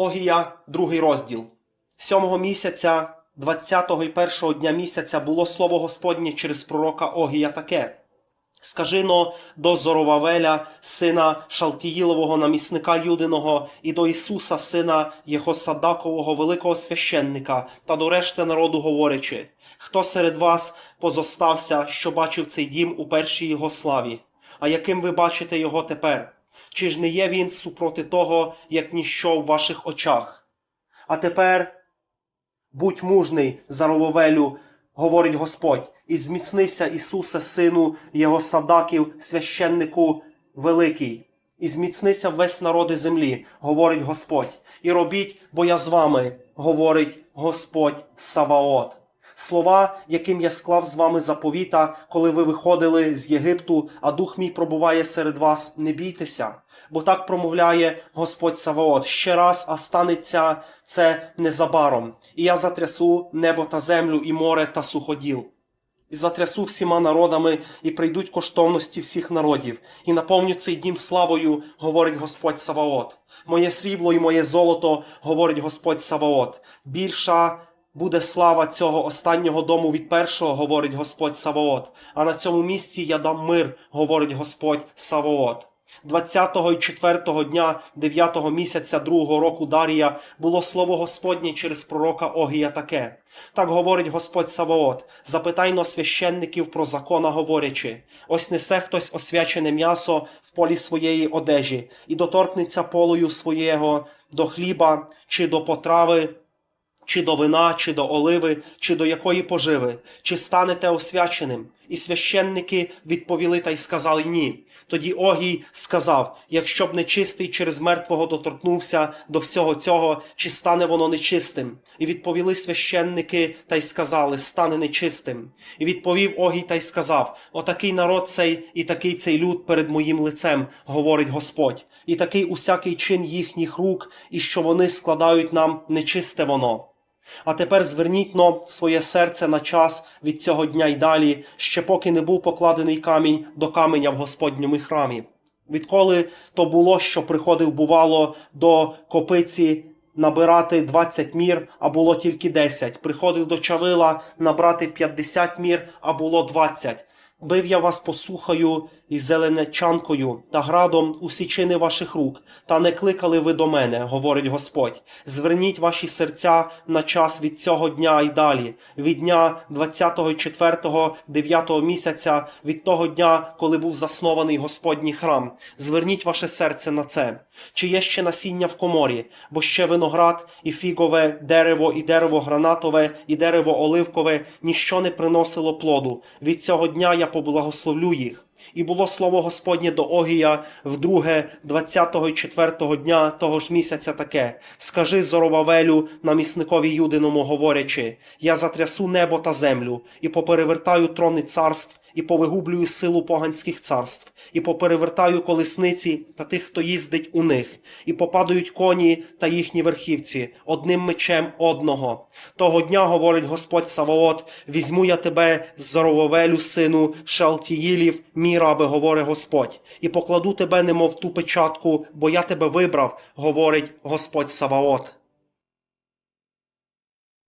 Огія, другий розділ. Сьомого місяця, 20-го і першого дня місяця було слово Господнє через пророка Огія таке. Скажи но до Зоровавеля, сина Шалтіїлового намісника Юдиного, і до Ісуса, сина Єхосадакового великого священника, та до решти народу говорячи, хто серед вас позостався, що бачив цей дім у першій його славі, а яким ви бачите його тепер? Чи ж не є він супроти того, як ніщо в ваших очах? А тепер будь мужний, Зарововелю, говорить Господь, і зміцнися Ісусе, сину Його садаків, священнику великий. І зміцнися весь народи землі, говорить Господь, і робіть, бо я з вами, говорить Господь Саваот. Слова, яким я склав з вами заповіта, коли ви виходили з Єгипту, а дух мій пробуває серед вас, не бійтеся, бо так промовляє Господь Саваот. Ще раз, а станеться це незабаром, і я затрясу небо та землю, і море та суходіл. І затрясу всіма народами, і прийдуть коштовності всіх народів, і наповню цей дім славою, говорить Господь Саваот. Моє срібло і моє золото, говорить Господь Саваот. Більша буде слава цього останнього дому від першого, говорить Господь Саваот. А на цьому місці я дам мир, говорить Господь Саваот. 20-го і 4-го дня 9-го місяця другого року Дарія було слово Господнє через пророка Огія таке. Так говорить Господь Саваот, запитайно священників про закона, говорячи, ось несе хтось освячене м'ясо в полі своєї одежі, і доторкнеться полою своєго до хліба чи до потрави, чи до вина, чи до оливи, чи до якої поживи, чи станете освяченим? І священники відповіли та й сказали ні. Тоді Огій сказав: якщо б нечистий через мертвого доторкнувся до всього цього, чи стане воно нечистим? І відповіли священники та й сказали: стане нечистим. І відповів Огій та й сказав: Отакий народ цей і такий цей люд перед моїм лицем, говорить Господь, і такий усякий чин їхніх рук, і що вони складають нам нечисте воно. А тепер зверніть но своє серце на час від цього дня й далі, ще поки не був покладений камінь до каменя в Господньому храмі. Відколи то було, що приходив, бувало, до копиці набирати 20 мір, а було тільки 10. Приходив до чавила набрати 50 мір, а було 20. Бив я вас посухою і зеленечанкою та градом у січини ваших рук, та не кликали ви до мене, говорить Господь. Зверніть ваші серця на час від цього дня і далі, від дня 20 4 9 місяця, від того дня, коли був заснований Господній храм. Зверніть ваше серце на це. Чи є ще насіння в коморі, бо ще виноград, і фігове дерево, і дерево гранатове, і дерево оливкове ніщо не приносило плоду. Від цього дня я поблагословлю їх. І було слово Господнє до Огія вдруге 20-го і 4-го дня того ж місяця таке: Скажи Зоровавелю, намісникові Юдиному, говорячи: Я затрясу небо та землю, і поперевертаю трони царств, і повигублюю силу поганських царств, і поперевертаю колесниці та тих, хто їздить у них, і попадають коні та їхні верхівці одним мечем одного. Того дня, говорить Господь Саваот, візьму я тебе з Зоровавелю, сину Шалтіїлів, мій рабе, говорить Господь, і покладу тебе, немов ту печатку, бо я тебе вибрав, говорить Господь Саваот.